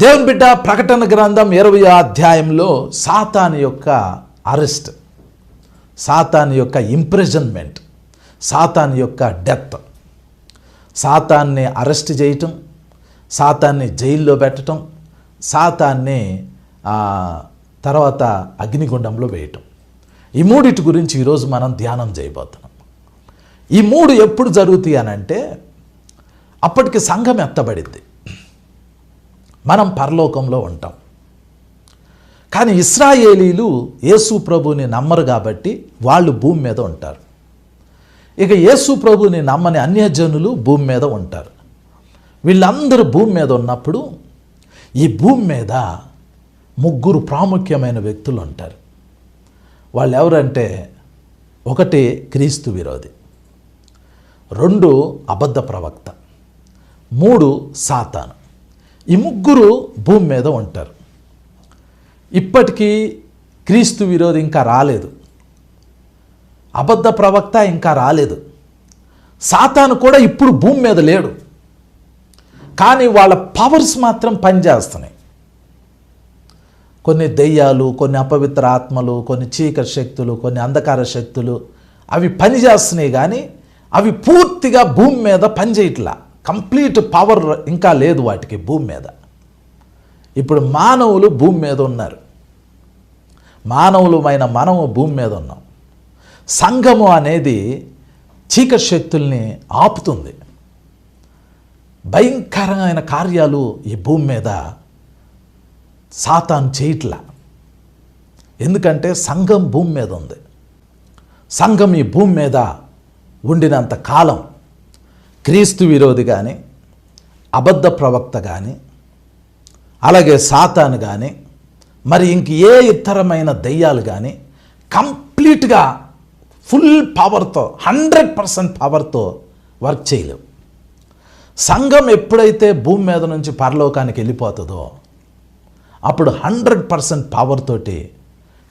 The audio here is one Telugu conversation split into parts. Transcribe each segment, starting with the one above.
దేవుని బిడ్డ ప్రకటన గ్రంథం ఇరవై అధ్యాయంలో సాతాన్ యొక్క అరెస్ట్ సాతాన్ యొక్క ఇంప్రెజన్మెంట్ సాతాన్ యొక్క డెత్ సాతాన్ని అరెస్ట్ చేయటం సాతాన్ని జైల్లో పెట్టడం సాతాన్ని తర్వాత అగ్నిగుండంలో వేయటం. ఈ మూడిటి గురించి ఈరోజు మనం ధ్యానం చేయబోతున్నాం. ఈ మూడు ఎప్పుడు జరుగుతాయి అని అంటే అప్పటికి సంఘం ఎత్తబడింది. మనం పరలోకంలో ఉంటాం. కానీ ఇస్రాయేలీలు యేసు ప్రభుని నమ్మరు కాబట్టి వాళ్ళు భూమి మీద ఉంటారు. ఇక యేసు ప్రభుని నమ్మని అన్యజనులు భూమి మీద ఉంటారు. వీళ్ళందరూ భూమి మీద ఉన్నప్పుడు ఈ భూమి మీద ముగ్గురు ప్రాముఖ్యమైన వ్యక్తులు ఉంటారు. వాళ్ళు ఎవరంటే ఒకటి క్రీస్తు విరోధి రెండు అబద్ధ ప్రవక్త మూడు సాతాను. ఈ ముగ్గురు భూమి మీద ఉంటారు. ఇప్పటికీ క్రీస్తు విరోధి ఇంకా రాలేదు. అబద్ధ ప్రవక్త ఇంకా రాలేదు. సాతాను కూడా ఇప్పుడు భూమి మీద లేడు. కానీ వాళ్ళ పవర్స్ మాత్రం పనిచేస్తున్నాయి. కొన్ని దెయ్యాలు కొన్ని అపవిత్ర ఆత్మలు కొన్ని చీకటి శక్తులు కొన్ని అంధకార శక్తులు అవి పనిచేస్తున్నాయి కానీ అవి పూర్తిగా భూమి మీద పనిచేయట్లా. కంప్లీట్ పవర్ ఇంకా లేదు వాటికి భూమి మీద. ఇప్పుడు మానవులు భూమి మీద ఉన్నారు. మానవులమైన మనము భూమి మీద ఉన్నాం. సంఘము అనేది చీకటి శక్తుల్ని ఆపుతుంది. భయంకరమైన కార్యాలు ఈ భూమి మీద సాతాను చేయట్లా. ఎందుకంటే సంఘం భూమి మీద ఉంది. సంఘం ఈ భూమి మీద ఉండినంత కాలం క్రీస్తు విరోధి కానీ అబద్ధ ప్రవక్త కానీ అలాగే సాతాను కానీ మరి ఇంక ఏ ఇతరమైన దెయ్యాలు కానీ కంప్లీట్గా ఫుల్ పవర్తో హండ్రెడ్ పర్సెంట్ పవర్తో వర్క్ చేయలేవు. సంఘం ఎప్పుడైతే భూమి మీద నుంచి పరలోకానికి వెళ్ళిపోతుందో అప్పుడు హండ్రెడ్ పర్సెంట్ పవర్ తోటి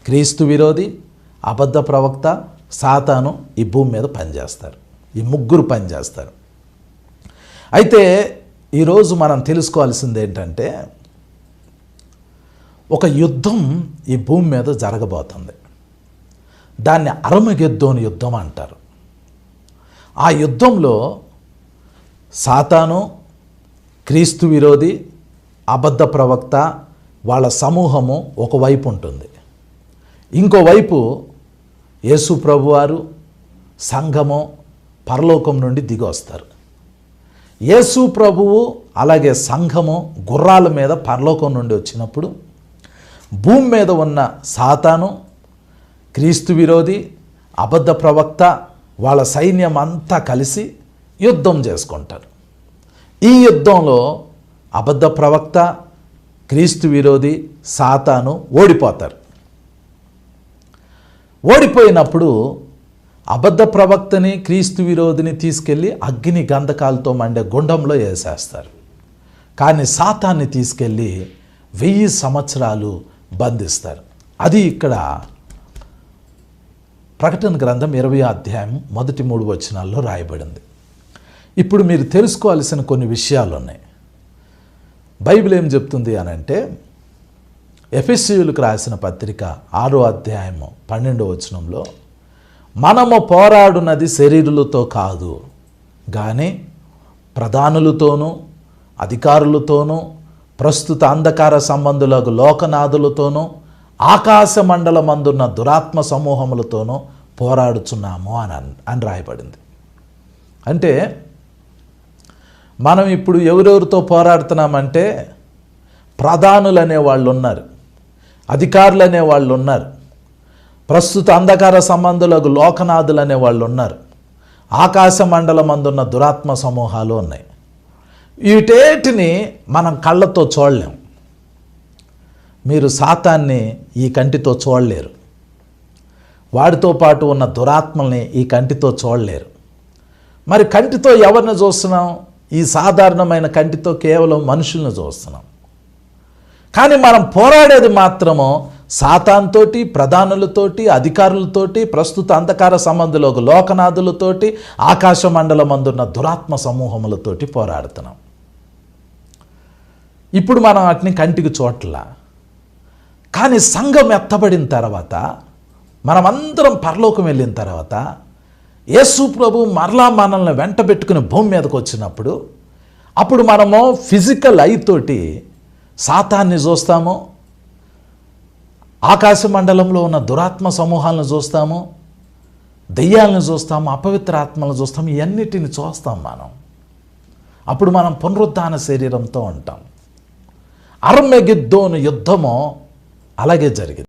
క్రీస్తు విరోధి అబద్ధ ప్రవక్త సాతాను ఈ భూమి మీద పనిచేస్తారు. ఈ ముగ్గురు పనిచేస్తారు. అయితే ఈరోజు మనం తెలుసుకోవాల్సింది ఏంటంటే ఒక యుద్ధం ఈ భూమి మీద జరగబోతుంది. దాన్ని అరమగెద్దోని యుద్ధం అంటారు. ఆ యుద్ధంలో సాతాను క్రీస్తు విరోధి అబద్ధ ప్రవక్త వాళ్ళ సమూహము ఒకవైపు ఉంటుంది. ఇంకోవైపు యేసు ప్రభువారు సంఘము పరలోకం నుండి దిగి వస్తారు. యేసు ప్రభువు అలాగే సంఘము గుర్రాల మీద పరలోకం నుండి వచ్చినప్పుడు భూమి మీద ఉన్న సాతాను క్రీస్తు విరోధి అబద్ధ ప్రవక్త వాళ్ళ సైన్యం అంతా కలిసి యుద్ధం చేసుకుంటారు. ఈ యుద్ధంలో అబద్ధ ప్రవక్త క్రీస్తు విరోధి సాతాను ఓడిపోతారు. ఓడిపోయినప్పుడు అబద్ధ ప్రవక్తని క్రీస్తు విరోధిని తీసుకెళ్ళి అగ్ని గంధకాలతో మండే గుండంలో వేసేస్తారు. కానీ సాతాన్ని తీసుకెళ్ళి వెయ్యి సంవత్సరాలు బంధిస్తారు. అది ఇక్కడ ప్రకటన గ్రంథం ఇరవై అధ్యాయం మొదటి మూడు వచనాల్లో రాయబడింది. ఇప్పుడు మీరు తెలుసుకోవాల్సిన కొన్ని విషయాలు ఉన్నాయి బైబిల్ ఏం చెప్తుంది అని అంటే రాసిన పత్రిక ఆరో అధ్యాయము పన్నెండో వచనంలో మనము పోరాడునది శరీరులతో కాదు కానీ ప్రధానులతోనూ అధికారులతోనూ ప్రస్తుత అంధకార సంబంధులకు లోకనాథులతోనూ ఆకాశ మండలమందున్న దురాత్మ సమూహములతోనూ పోరాడుచున్నాము అని అని రాయబడింది. అంటే మనం ఇప్పుడు ఎవరెవరితో పోరాడుతున్నామంటే ప్రధానులు అనే వాళ్ళు ఉన్నారు అధికారులు అనే వాళ్ళు ఉన్నారు ప్రస్తుత అంధకార సంబంధులకు లోకనాథులు అనే వాళ్ళు ఉన్నారు. ఆకాశ మండలం అందున్న దురాత్మ సమూహాలు ఉన్నాయి. వీటేటిని మనం కళ్ళతో చూడలేం. మీరు సాతాన్ని ఈ కంటితో చూడలేరు. వాడితో పాటు ఉన్న దురాత్మల్ని ఈ కంటితో చూడలేరు. మరి కంటితో ఎవరిని చూస్తున్నాం? ఈ సాధారణమైన కంటితో కేవలం మనుషుల్ని చూస్తున్నాం. కానీ మనం పోరాడేది మాత్రము సాతాన్తోటి ప్రధానులతోటి అధికారులతోటి ప్రస్తుత అంధకార సంబంధులకు లోకనాథులతోటి ఆకాశ మండలం అందున్న దురాత్మ సమూహములతోటి పోరాడుతున్నాం. ఇప్పుడు మనం వాటిని కంటికి చోట్ల కానీ సంఘం ఎత్తబడిన తర్వాత మనమందరం పరలోకం వెళ్ళిన తర్వాత యేసు ప్రభు మరలా మనల్ని వెంట పెట్టుకుని భూమి మీదకి వచ్చినప్పుడు అప్పుడు మనము ఫిజికల్ ఐతోటి సాతాన్ని చూస్తాము ఆకాశ మండలంలో ఉన్న దురాత్మ సమూహాలను చూస్తాము దెయ్యాలను చూస్తాము అపవిత్ర ఆత్మలను చూస్తాము ఇవన్నిటిని చూస్తాం మనం. అప్పుడు మనం పునరుద్ధాన శరీరంతో ఉంటాం. అర్మెగిద్దోను యుద్ధము అలాగే జరిగింది.